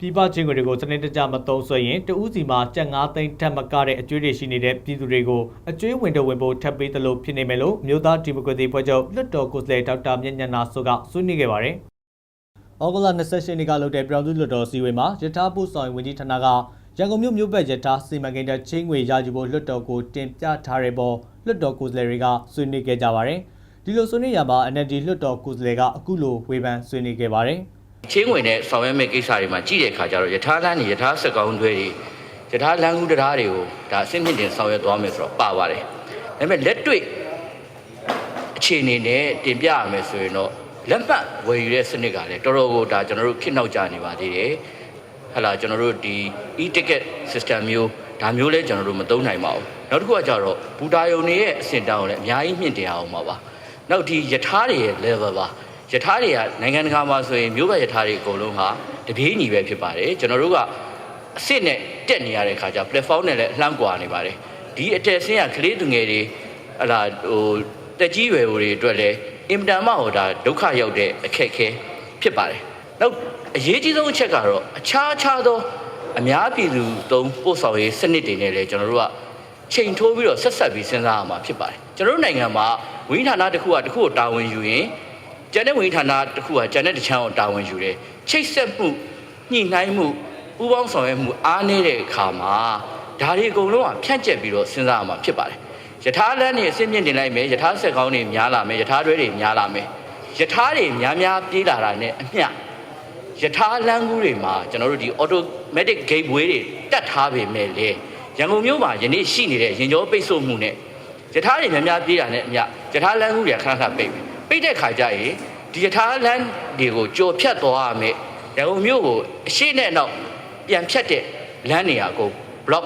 ပြည်ပချင်းတွေကိုစနစ်တကျမသုံးဆွဲရင်တဦးစီမှာကြက်9သိန်းထက်မကတဲ့အကျွေးတွေရှိနေတဲ့ပြည်သူတွေကိုအကျွေးဝင်တော့ဝင်ဖို့ထပ်ပေးသလိုဖြစ်နေမယ်လို့မြို့သားဒီမိုကရေစီဖွဲ့ချုပ်လွှတ်တော်ကိုယ်စားလှယ်ဒေါက်တာမြင့်ညနာဆိုကဆွေးနွေးခဲ့ပါတယ်။ဩဂုတ်လ28ရက်နေ့ကလုပ်တဲ့ပြည်သူ့လွှတ်တော်စည်းဝေးမှာယထာပို့ဆောင်ဝင်ကြီးဌာနကရန်ကုန်မြို့မြို့ဘက်ယထာစီမံကိန်းတဲ့ချင်းငွေရယူဖို့လွှတ်တော်ကိုတင်ပြထားတဲ့ပေါ်လွှတ်တော်ကိုယ်စားလှယ်တွေကဆွေးနွေးခဲ့ကြပါတယ်။ဒီလိုဆွေးနွေးရမှာ NLD လွှတ်တော်ကိုယ်စားလှယ်ကအခုလိုဝေဖန်ဆွေးနွေးခဲ့ပါတယ်။ ချင်းဝင်တဲ့ဆောင်ရွက်မဲ့ကိစ္စတွေမှာကြည့်တဲ့အခါကျတော့ယထာလန်းနေယထာစက်ကောင်းတွေတွေယထာလန်းကူတရားတွေကိုဒါအစစ်မြင့်တင်ဆောင်ရွက်သွားမယ်ဆိုတော့ပါပါတယ်။ဒါပေမဲ့လက်တွေ့အခြေအနေနဲ့တင်ပြရမယ်ဆိုရင်တော့လက်မှတ်ဝယ်ယူတဲ့စနစ်ကလည်းတော်တော်ကိုဒါကျွန်တော်တို့ခေတ်နောက်ကျနေပါသေးတယ်။ဟလာကျွန်တော်တို့ဒီ e-ticket system မျိုးဒါမျိုးလဲကျွန်တော်တို့မသုံးနိုင်ပါဘူး။နောက်တစ်ခုကကြတော့ဘူတာယုံတွေရဲ့အဆင့်တောင်းကိုလည်းအများကြီးမြင့်တင်အောင်ပါပါ။နောက်ဒီယထာတွေရဲ့ level ပါ ယထာတွေကနိုင်ငံတကာမှာဆိုရင်မျိုးဘယထာတွေအကုန်လုံးဟာတပြေးညီပဲဖြစ်ပါတယ်ကျွန်တော်တို့ကအစ်စ်နဲ့တက်နေရတဲ့ခါကျ platform နဲ့လည်းအလှမ်းကွာနေပါတယ်ဒီအတက်ဆင်းကကလေးသူငယ်တွေဟလာဟိုတက်ကြီးရွယ်တွေအတွက်လည်းအင်မတန်မှဟိုဒါဒုက္ခရောက်တဲ့အခက်အခဲဖြစ်ပါတယ်နောက်အရေးကြီးဆုံးအချက်ကတော့အခြားခြားသောအများပြည်သူသုံးပို့ဆောင်ရေးစနစ်တွေနဲ့လည်းကျွန်တော်တို့ကချိန်ထိုးပြီးတော့ဆက်ဆက်ပြီးစဉ်းစားရမှာဖြစ်ပါတယ်ကျွန်တော်တို့နိုင်ငံမှာဝိဌာနတစ်ခုကတစ်ခုကိုတာဝန်ယူရင် ကျန်တဲ့ဝန်ကြီးဌာနတစ်ခုကကျန်တဲ့တစ်ချမ်းကိုတာဝန်ယူတယ်ချိတ်ဆက်မှုညှိနှိုင်းမှုဥပေါင်းဆောင်ရွက်မှုအားနည်းတဲ့အခါမှာဒါတွေအကုန်လုံးကဖြန့်ကျက်ပြီးတော့စဉ်းစားရမှာဖြစ်ပါတယ်ယထာလန်းနေအစစ်မြင့်တင်လိုက်မယ်ယထာဆက်ကောင်းတွေများလာမယ်ယထာတွဲတွေများလာမယ်ယထာတွေများများပြေးလာတာနဲ့အမျှယထာလန်းကူးတွေမှာကျွန်တော်တို့ဒီ automatic gateway တွေတက်ထားပေမဲ့လေရန်ကုန်မြို့မှာယနေ့ရှိနေတဲ့ရင်ကျော်ပိတ်ဆို့မှုနဲ့ယထာတွေများများပြေးတာနဲ့အမျှယထာလန်းကူးတွေကခဏခဏပိတ်ပြီ ပိတ်တဲ့ခါကျရင်ဒီယထာလန်းတွေကိုကြော်ဖြတ်သွားရမယ်ရန်ကုန်မြို့ကိုအရှိနဲ့နောက်ပြန်ဖြတ်တဲ့လမ်းနေရာကို block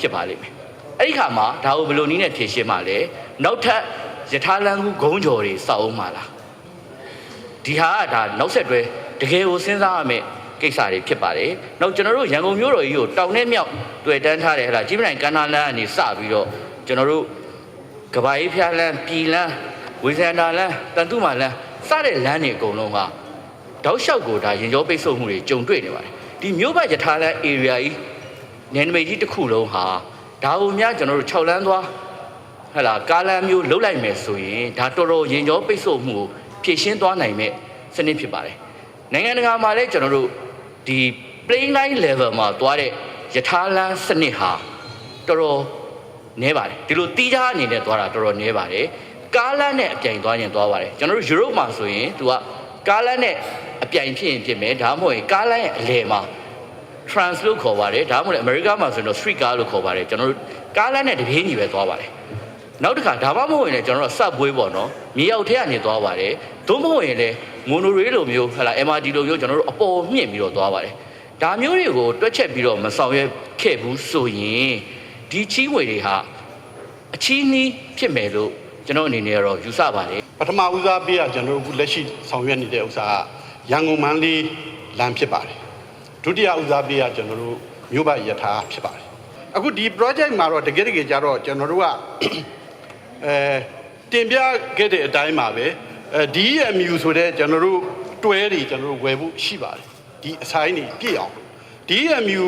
ဖြစ်ပါလိမ့်မယ်အဲ့ဒီခါမှာဒါကိုဘယ်လိုနည်းနဲ့ဖြေရှင်းမှာလဲနောက်ထပ်ယထာလန်းကူဂုံးကြော်တွေစောက်အောင်မှာလားဒီဟာကဒါနောက်ဆက်တွဲတကယ်ကိုစဉ်းစားရမယ်ကိစ္စတွေဖြစ်ပါတယ်။နောက်ကျွန်တော်တို့ရန်ကုန်မြို့တော်ကြီးကိုတောင်နဲ့မြောက်တွေ့တန်းထားတယ်ဟဲ့လားကြီးမနိုင်ကန္နာလန်းကနေစပြီးတော့ကျွန်တော်တို့ကဘာကြီးဖျားလန်းပြည်လန်း ဝေဇန္တာလန်းတန်တုမာလန်းစတဲ့လမ်းတွေအကုန်လုံးကတောက်လျှောက်ကိုဒါရင်ကျော်ပိတ်ဆို့မှုတွေကြုံတွေ့နေပါတယ်ဒီမြို့ဘက်ယထာလန်း area ကြီးနယ်နိမိတ်ကြီးတစ်ခုလုံးဟာဒါကိုများကျွန်တော်တို့6လမ်းသွားဟဲ့လားကားလမ်းမျိုးလှုပ်လိုက်မယ်ဆိုရင်ဒါတော်တော်ရင်ကျော်ပိတ်ဆို့မှုကိုဖြည့်ရှင်းသွားနိုင်မဲ့စနစ်ဖြစ်ပါတယ်နိုင်ငံတကာမှာလည်းကျွန်တော်တို့ဒီ plain line level မှာသွားတဲ့ယထာလန်းစနစ်ဟာတော်တော်နဲပါတယ်ဒီလိုတီးခြားအနေနဲ့သွားတာတော်တော်နဲပါတယ် ကားလမ်းနဲ့အပြိုင်သွားရင်သွားပါတယ်ကျွန်တော်တို့ယူရိုပမှာဆိုရင်သူကကားလမ်းနဲ့အပြိုင်ဖြစ်ရင်ဖြစ်မယ်ဒါမှမဟုတ်ရင်ကားလမ်းရဲ့အလယ်မှာ trans လို့ခေါ်ပါတယ်ဒါမှမဟုတ်လည်း America မှာဆိုရင်တော့ street car လို့ခေါ်ပါတယ်ကျွန်တော်တို့ကားလမ်းနဲ့တပြေးညီပဲသွားပါတယ်နောက်တစ်ခါဒါမှမဟုတ်ရင်လည်းကျွန်တော်တို့ subway ပေါ့နော်မြေအောက်ထဲကနေသွားပါတယ်သို့မဟုတ်ရင်လည်း monorail လိုမျိုးဟလာ MRT လိုမျိုးကျွန်တော်တို့အပေါ်မြင့်ပြီးတော့သွားပါတယ်ဒါမျိုးတွေကိုတွက်ချက်ပြီးတော့မဆောင်ရွက်ခဲ့ဘူးဆိုရင်ဒီချီးငွေတွေဟာအချီးနှီးဖြစ်မယ်လို့ ကျွန်တော်အနေနဲ့ကတော့ယူဆပါတယ်ပထမဦးစားပေးကကျွန်တော်တို့အခုလက်ရှိဆောင်ရွက်နေတဲ့ဥစ္စာကရန်ကုန်မန္တလေးလမ်းဖြစ်ပါတယ်ဒုတိယဦးစားပေးကကျွန်တော်တို့မြို့ဘယထာဖြစ်ပါတယ်အခုဒီ project မှာတော့တကယ်တကယ်ကြတော့ကျွန်တော်တို့ကအဲတင်ပြခဲ့တဲ့အတိုင်းပါပဲအဲ DMU ဆိုတဲ့ကျွန်တော်တို့တွဲတွေကျွန်တော်တို့ဝယ်ဖို့ရှိပါတယ်ဒီအဆိုင်တွေပြည့်အောင် DMU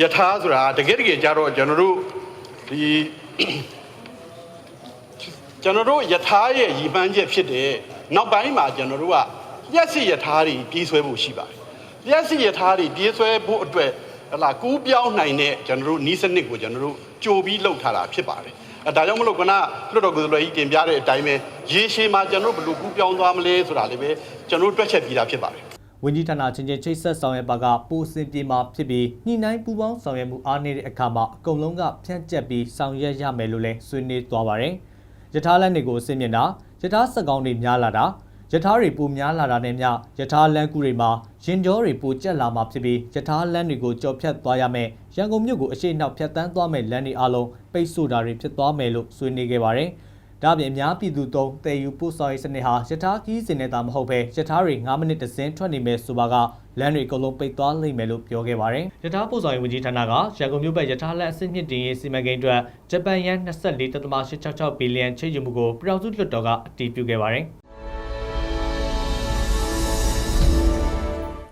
ယထာဆိုတာတကယ်တကယ်ကြတော့ကျွန်တော်တို့ဒီ ကျွန်တော်တို့ယထာရဲ့ရည်မှန်းချက်ဖြစ်တဲ့နောက်ပိုင်းမှာကျွန်တော်တို့ကလျှက်စစ်ယထာတွေပြေးဆွဲဖို့ရှိပါတယ်လျှက်စစ်ယထာတွေပြေးဆွဲဖို့အတွက်ဟလာကူးပြောင်းနိုင်တဲ့ကျွန်တော်တို့နီးစနစ်ကိုကျွန်တော်တို့ကြိုပြီးလှုပ်ထားတာဖြစ်ပါတယ်အဲဒါကြောင့်မလို့ကနလွတ်တော်ကိုယ်စားလှယ်ကြီးတင်ပြတဲ့အတိုင်းပဲရေရှည်မှာကျွန်တော်တို့ဘယ်လိုကူးပြောင်းသွားမလဲဆိုတာလည်းပဲကျွန်တော်တို့တွက်ချက်ပြီးသားဖြစ်ပါတယ်ဝန်ကြီးဌာနချင်းချင်းချိတ်ဆက်ဆောင်ရွက်ပါကပိုစင်ပြေမှာဖြစ်ပြီးညှိနှိုင်းပူးပေါင်းဆောင်ရွက်မှုအားနည်းတဲ့အခါမှာအကုန်လုံးကဖြန့်ကျက်ပြီးဆောင်ရွက်ရမယ်လို့လည်းဆွေးနွေးသွားပါတယ်။ ယထာလန်တွေကိုအစင်မြင့်တာယထာစက်ကောင်းတွေများလာတာယထာတွေပိုများလာတာနဲ့မျှယထာလန်ကူတွေမှာရင်ကျော်တွေပိုကျက်လာမှာဖြစ်ပြီးယထာလန်တွေကိုကြော်ဖြတ်သွားရမယ်ရန်ကုန်မြို့ကိုအရှိနောက်ဖြတ်တန်းသွားမယ်လမ်းတွေအလုံးပိတ်ဆို့တာတွေဖြစ်သွားမယ်လို့ဆွေးနွေးခဲ့ပါတယ်။ ဒါ့အပြင်အများပြည်သူသုံးတည်ယူပို့ဆောင်ရေးစနစ်ဟာယထာခီးစင်နေတာမဟုတ်ဘဲယထာတွေ9မိနစ်တစ်စင်းထွက်နေမယ်ဆိုပါကလမ်းတွေအကုန်လုံးပိတ်သွားလိမ့်မယ်လို့ပြောခဲ့ပါတယ်။ယထာပို့ဆောင်ရေးဝန်ကြီးဌာနကရန်ကုန်မြို့ဘက်ယထာလက်အဆင့်မြင့်တင်ရေးစီမံကိန်းအတွက်ဂျပန်ယန်24.866ဘီလီယံချေးယူမှုကိုပြည်ထောင်စုလွှတ်တော်ကအတည်ပြုခဲ့ပါတယ်။